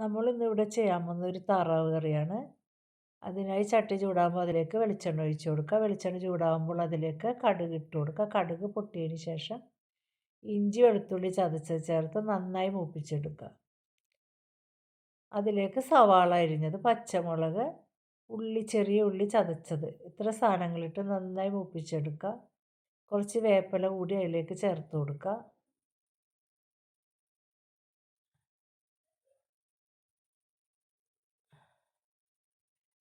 നമ്മളിന്നിവിടെ ചെയ്യാൻ പോകുന്ന ഒരു താറാവ് കറിയാണ്. അതിനായി ചട്ടി ചൂടാകുമ്പോൾ അതിലേക്ക് വെളിച്ചെണ്ണ ഒഴിച്ച് കൊടുക്കുക. വെളിച്ചെണ്ണ ചൂടാകുമ്പോൾ അതിലേക്ക് കടുക് ഇട്ട് കൊടുക്കുക. കടുക് പൊട്ടിയതിന് ശേഷം ഇഞ്ചി വെളുത്തുള്ളി ചതച്ച് ചേർത്ത് നന്നായി മൂപ്പിച്ചെടുക്കുക. അതിലേക്ക് സവാള അരിഞ്ഞത് പച്ചമുളക് ഉള്ളി ചെറിയ ഉള്ളി ചതച്ചത്. ഇത്ര സാധനങ്ങളിട്ട് നന്നായി മൂപ്പിച്ചെടുക്കുക. കുറച്ച് വേപ്പില കൂടി അതിലേക്ക് ചേർത്ത് കൊടുക്കുക.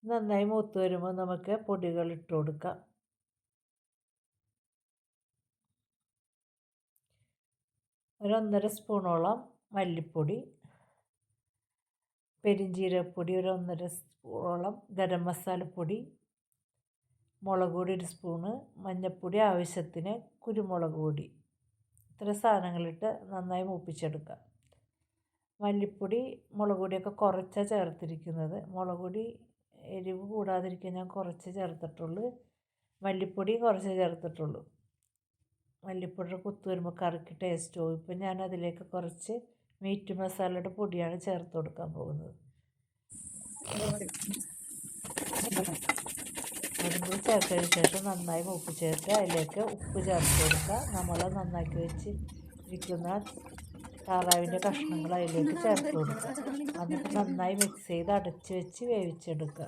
നന്നായി മൂത്ത് വരുമ്പോൾ നമുക്ക് പൊടികൾ ഇട്ട് കൊടുക്കാം. ഒരൊന്നര സ്പൂണോളം മല്ലിപ്പൊടി പെരിഞ്ജീരകപ്പൊടി ഒരു ഒന്നര സ്പൂണോളം ഗരം മസാലപ്പൊടി മുളക് പൊടി ഒരു സ്പൂണ് മഞ്ഞൾപ്പൊടി ആവശ്യത്തിന് കുരുമുളക് പൊടി. ഇത്ര സാധനങ്ങളിട്ട് നന്നായി മൂപ്പിച്ചെടുക്കാം. മല്ലിപ്പൊടി മുളക് പൊടിയൊക്കെ കുറച്ചാണ് ചേർത്തിരിക്കുന്നത്. മുളക് പൊടി എരിവ് കൂടാതിരിക്കാൻ ഞാൻ കുറച്ച് ചേർത്തിട്ടുള്ളൂ. മല്ലിപ്പൊടി കുറച്ച് ചേർത്തിട്ടുള്ളൂ. മല്ലിപ്പൊടിയുടെ കുത്ത് വരുമ്പോൾ കറിക്ക് ടേസ്റ്റ് പോകും ഇപ്പം ഞാൻ അതിലേക്ക് കുറച്ച് മീറ്റ് മസാലയുടെ പൊടിയാണ് ചേർത്ത് കൊടുക്കാൻ പോകുന്നത്. അതും കൂടി ചേർത്തതിന് ശേഷം നന്നായി ഉപ്പ് ചേർത്ത് അതിലേക്ക് ഉപ്പ് ചേർത്ത് കൊടുക്കുക. നമ്മൾ നന്നാക്കി വെച്ച് ഇരിക്കുന്ന താറാവിന്റെ കഷ്ണങ്ങൾ അതിലേക്ക് ചേർത്ത് കൊടുക്കുക. എന്നിട്ട് നന്നായി മിക്സ് ചെയ്ത് അടച്ച് വെച്ച് വേവിച്ചെടുക്കുക.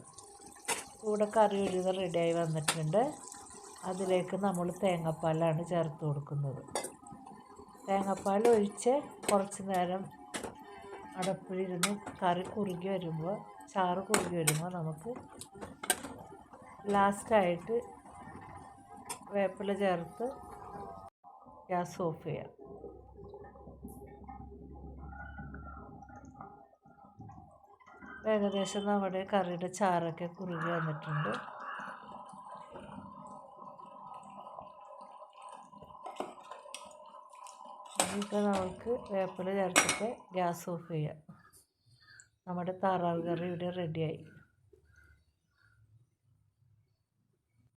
കൂടെ കറി ഒരു റെഡിയായി വന്നിട്ടുണ്ട്. അതിലേക്ക് നമ്മൾ തേങ്ങാപ്പാലാണ് ചേർത്ത് കൊടുക്കുന്നത്. തേങ്ങാപ്പാൽ ഒഴിച്ച് കുറച്ച് നേരം അടപ്പിലിരുന്ന് കറി കുറുകി വരുമ്പോൾ ചാറ് കുറുകി വരുമ്പോൾ നമുക്ക് ലാസ്റ്റായിട്ട് വേപ്പില ചേർത്ത് ഗ്യാസ് ഓഫ് ചെയ്യാം. ഏകദേശം നമ്മുടെ കറിയുടെ ചാറൊക്കെ കുറുകി വന്നിട്ടുണ്ട്. ഇപ്പോൾ നമുക്ക് വേപ്പില ചേർത്തിട്ട് ഗ്യാസ് ഓഫ് ചെയ്യാം. നമ്മുടെ താറാവ് കറി ഇവിടെ റെഡിയായി